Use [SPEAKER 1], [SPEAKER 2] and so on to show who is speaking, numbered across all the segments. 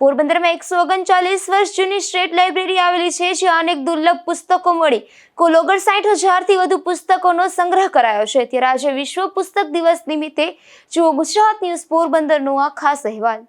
[SPEAKER 1] પોરબંદરમાં એકસો ઓગણચાલીસ વર્ષ જૂની સ્ટેટ લાઇબ્રેરી આવેલી છે, જ્યાં અનેક દુર્લભ પુસ્તકો મળી. કુલ ઓગણસાઠ હજારથી વધુ પુસ્તકોનો સંગ્રહ કરાયો છે. ત્યારે આજે વિશ્વ પુસ્તક દિવસ નિમિત્તે જુઓ ગુજરાત ન્યૂઝ પોરબંદરનો આ ખાસ અહેવાલ.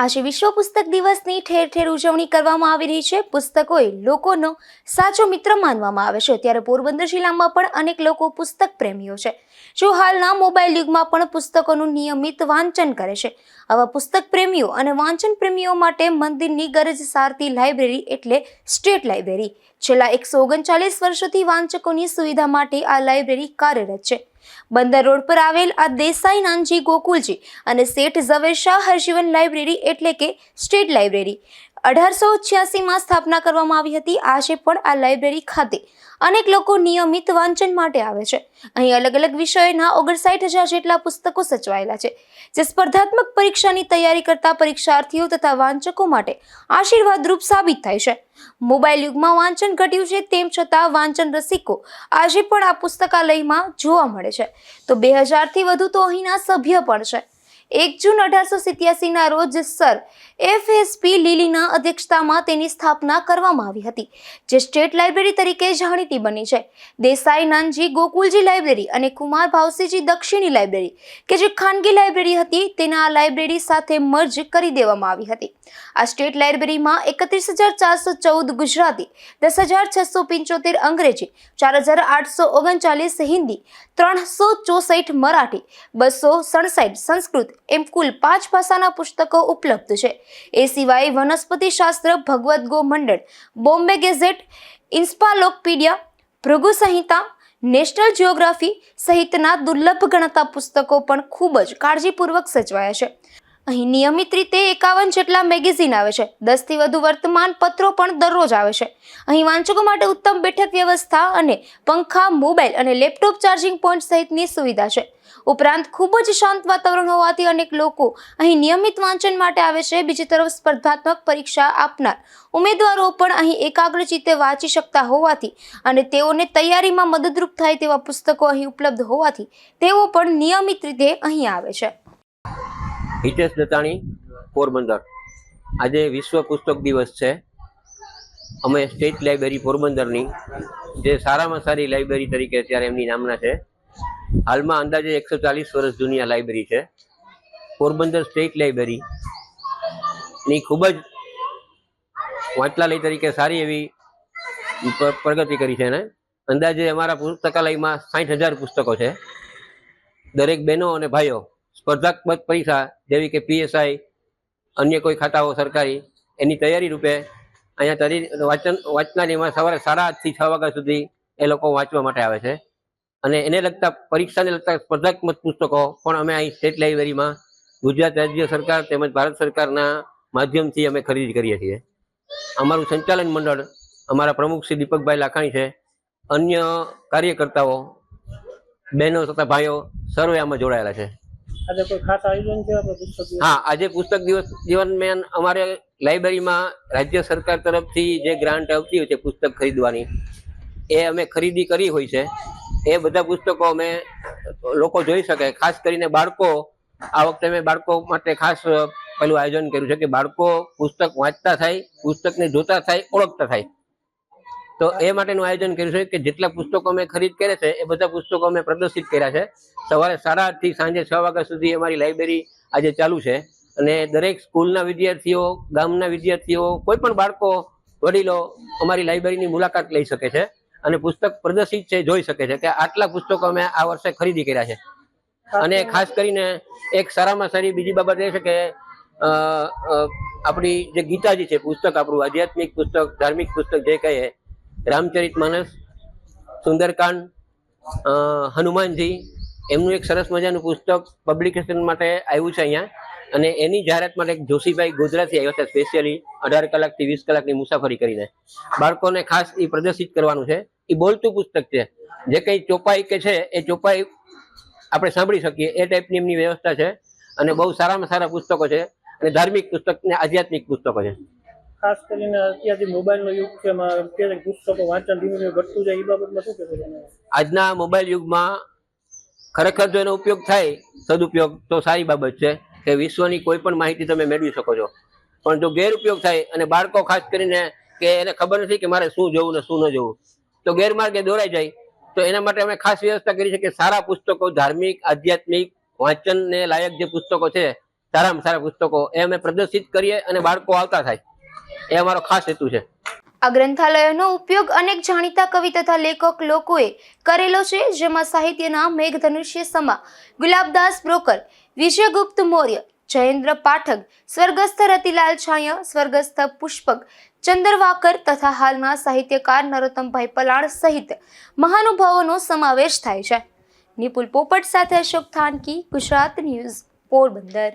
[SPEAKER 1] આજે વિશ્વ પુસ્તક દિવસની ઠેર ઠેર ઉજવણી કરવામાં આવી રહી છે. પુસ્તકો એ લોકોનો સાચો મિત્ર માનવામાં આવે છે. ત્યારે પોરબંદર જિલ્લામાં પણ અનેક લોકો પુસ્તક પ્રેમીઓ છે. જો હાલના મોબાઈલ યુગમાં પણ પુસ્તકોનું નિયમિત વાંચન કરે છે. આવા પુસ્તક પ્રેમીઓ અને વાંચન પ્રેમીઓ માટે મંદિરની ગરજ સારતી લાઇબ્રેરી એટલે સ્ટેટ લાઇબ્રેરી. છેલ્લા એકસો ઓગણચાલીસ વર્ષોથી વાંચકોની સુવિધા માટે આ લાઇબ્રેરી કાર્યરત છે. બંદર રોડ પર આવેલ આ દેસાઈ નાનજી ગોકુલજી અને શેઠ ઝવેર શાહ હરજીવન લાઇબ્રેરી એટલે કે સ્ટેટ લાઇબ્રેરી. અઢારસો છ્યાસીમાં સ્થાપના કરવામાં આવી હતી. આજે પણ આ લાઇબ્રેરી ખાતે અનેક લોકો નિયમિત વાંચન માટે આવે છે. અહીં અલગ અલગ વિષયોના ઓગણસાઠ હજાર જેટલા પુસ્તકો સચવાયેલા છે. જે સ્પર્ધાત્મક પરીક્ષાની તૈયારી કરતા પરીક્ષાર્થીઓ તથા વાંચકો માટે આશીર્વાદરૂપ સાબિત થાય છે. મોબાઈલ યુગમાં વાંચન ઘટ્યું છે તેમ છતાં વાંચન રસિકો આજે પણ આ પુસ્તકાલયમાં જોવા મળે છે. તો બે હજારથી વધુ તો અહીંના સભ્ય પણ છે. એક જૂન અઢારસો સિત્યાસીના રોજ સર એફ એસ લીલીના અધ્યક્ષતામાં તેની સ્થાપના કરવામાં આવી હતી, જે સ્ટેટ લાઇબ્રેરી તરીકે જાણીતી બની છે. દેસાઈ નાનજી ગોકુલજી લાઇબ્રેરી અને કુમાર ભાવસીજી દક્ષિણી લાઇબ્રેરી, કે જે ખાનગી લાઇબ્રેરી હતી, તેના આ લાઇબ્રેરી સાથે મર્જ કરી દેવામાં આવી હતી. આ સ્ટેટ લાઇબ્રેરીમાં એકત્રીસ હજાર ચારસો ચૌદ ગુજરાતી, દસ હજાર છસો પંચોતેર અંગ્રેજી, ચાર હજાર આઠસો ઓગણચાલીસ હિન્દી, ત્રણસો ચોસઠ મરાઠી, બસો સડસઠ સંસ્કૃત એમ કુલ પાંચ ભાષાના પુસ્તકો ઉપલબ્ધ છે. એ સિવાય વનસ્પતિ શાસ્ત્ર, ભગવદ્ ગો મંડળ, બોમ્બે ગેઝેટ ઇન્સ્પાલોકપીડિયા ભૃગુ સંહિતા, નેશનલ જિયોગ્રાફી સહિતના દુર્લભ ગણતા પુસ્તકો પણ ખૂબ જ કાળજીપૂર્વક સચવાયા છે. અહીં નિયમિત રીતે એકાવન જેટલા મેગેઝિન આવે છે. દસથી વધુ વર્તમાન પત્રો પણ દરરોજ આવે છે. અહીં વાંચકો માટે ઉત્તમ બેઠક વ્યવસ્થા અને પંખા, મોબાઈલ અને લેપટોપ ચાર્જિંગ પોઈન્ટ સહિતની સુવિધા છે. ઉપરાંત ખૂબ જ શાંત વાતાવરણ હોવાથી અનેક લોકો અહીં નિયમિત વાંચન માટે આવે છે. બીજી તરફ સ્પર્ધાત્મક પરીક્ષા આપનાર ઉમેદવારો પણ અહીં એકાગ્રચિત્તે વાંચી શકતા હોવાથી અને તેઓને તૈયારીમાં મદદરૂપ થાય તેવા પુસ્તકો અહીં ઉપલબ્ધ હોવાથી તેઓ પણ નિયમિત રીતે અહીં આવે છે.
[SPEAKER 2] હિતેશ દત્તાણી પોરબંદર. આજે વિશ્વ પુસ્તક દિવસ છે. અમે સ્ટેટ લાઇબ્રેરી પોરબંદરની, જે સારામાં સારી લાઇબ્રેરી તરીકે અત્યારે એમની નામના છે, હાલમાં અંદાજે એકસો ચાલીસ વર્ષ જૂની આ લાઇબ્રેરી છે. પોરબંદર સ્ટેટ લાઇબ્રેરીની ખૂબ જ વાંચલાલય તરીકે સારી એવી પ્રગતિ કરી છે એને. અંદાજે અમારા પુસ્તકાલયમાં સાઠ હજાર પુસ્તકો છે. દરેક બહેનો અને ભાઈઓ સ્પર્ધાત્મક પરીક્ષા, જેવી કે પીએસઆઈ અન્ય કોઈ ખાતાઓ સરકારી, એની તૈયારી રૂપે અહીંયા તરી, વાંચન વાંચનારીમાં સવારે સાડા આઠથી છ વાગ્યા સુધી એ લોકો વાંચવા માટે આવે છે. અને એને લગતા પરીક્ષાને લગતા સ્પર્ધાત્મક પુસ્તકો પણ અમે અહીં સ્ટેટ લાઇબ્રેરીમાં ગુજરાત રાજ્ય સરકાર તેમજ ભારત સરકારના માધ્યમથી અમે ખરીદી કરીએ છીએ. અમારું સંચાલન મંડળ અમારા પ્રમુખ શ્રી દીપકભાઈ લાખાણી છે. અન્ય કાર્યકર્તાઓ, બહેનો તથા ભાઈઓ સર્વે આમાં જોડાયેલા છે.
[SPEAKER 3] આજે કોઈ ખાસ આયોજન છે પુસ્તક
[SPEAKER 2] હા, આજે પુસ્તક દિવસ દરમિયાન અમારે લાઇબ્રેરીમાં રાજ્ય સરકાર તરફથી જે ગ્રાન્ટ આવતી હોય છે પુસ્તક ખરીદવાની, એ અમે ખરીદી કરી હોય છે. એ બધા પુસ્તકો અમે લોકો જોઈ શકે, ખાસ કરીને બાળકો. આ વખતે અમે બાળકો માટે ખાસ પેલું આયોજન કર્યું છે કે બાળકો પુસ્તક વાંચતા થાય, પુસ્તકને જોતા થાય, ઓળખતા થાય. તો એ માટેનું આયોજન કર્યું છે કે જેટલા પુસ્તકો અમે ખરીદ કર્યા છે, એ બધા પુસ્તકો અમે પ્રદર્શિત કર્યા છે. સવારે સાડા આઠથી સાંજે છ વાગ્યા સુધી અમારી લાઇબ્રેરી આજે ચાલુ છે અને દરેક સ્કૂલના વિદ્યાર્થીઓ, ગામના વિદ્યાર્થીઓ, કોઈ પણ બાળકો, વડીલો અમારી લાઇબ્રેરીની મુલાકાત લઈ શકે છે અને પુસ્તક પ્રદર્શિત છે, જોઈ શકે છે કે આટલા પુસ્તકો અમે આ વર્ષે ખરીદી કર્યા છે. અને ખાસ કરીને એક સારામાં સારી બીજી બાબત એ છે કે આપણી જે ગીતાજી છે, પુસ્તક આપણું આધ્યાત્મિક પુસ્તક, ધાર્મિક પુસ્તક જે કહીએ રામચરિત માનસ, સુંદરકાંડ હનુમાનજી, એમનું એક સરસ મજાનું પુસ્તક પબ્લિકેશન માટે આવ્યું છે અહીંયા. અને એની જાહેરાત માટે જોશીભાઈ ગોધરાથી આવ્યા હતા સ્પેશિયલી અઢાર કલાકથી વીસ કલાકની મુસાફરી કરીને. બાળકોને ખાસ એ પ્રદર્શિત કરવાનું છે. એ બોલતું પુસ્તક છે. જે કંઈ ચોપાઈ કે છે, એ ચોપાઈ આપણે સાંભળી શકીએ. એ ટાઈપની એમની વ્યવસ્થા છે. અને બહુ સારામાં સારા પુસ્તકો છે. અને ધાર્મિક પુસ્તક ને આધ્યાત્મિક પુસ્તકો છે.
[SPEAKER 3] ખાસ કરીને અત્યારે મોબાઈલનો યુગ છે અત્યારે પુસ્તકો વાંચન ધીમે ધીમે ઘટતું જાય, એ બાબતમાં શું કહેશો
[SPEAKER 2] આજના મોબાઈલ યુગમાં ખરેખર જો એનો ઉપયોગ થાય, સદુપયોગ તો સારી બાબત છે, કે વિશ્વની કોઈ પણ માહિતી તમે મેળવી શકો છો. પણ જો ગેરઉપયોગ થાય, અને બાળકો ખાસ કરીને કે એને ખબર નથી કે મારે શું જોવું ને શું ન જોવું, તો ગેરમાર્ગે દોરાઈ જાય. તો એના માટે અમે ખાસ વ્યવસ્થા કરી છે કે સારા પુસ્તકો, ધાર્મિક, આધ્યાત્મિક, વાંચનને લાયક જે પુસ્તકો છે, સારામાં સારા પુસ્તકો એ અમે પ્રદર્શિત કરીએ અને બાળકો આવતા થાય. એ અમારો ખાસ હેતુ છે.
[SPEAKER 1] આ ગ્રંથાલયોનો ઉપયોગ અનેક જાણીતા કવિ તથા લેખક લોકોએ કરેલો છે, જેમાં સાહિત્યના મેઘધનુષ્ય સમા, ગુલાબદાસ બ્રોકર, વિજયગુપ્ત મૌર્ય, જયેન્દ્ર પાઠક, સ્વર્ગસ્થ રતિલાલ છાયા, સ્વર્ગસ્થ પુષ્પક, ચંદ્રવાકર તથા હાલના સાહિત્યકાર નરોત્તમભાઈ પલાણ સહિત મહાનુભાવોનો સમાવેશ થાય છે. નિપુલ પોપટ સાથે અશોક થાનકી, ગુજરાત ન્યૂઝ, પોરબંદર.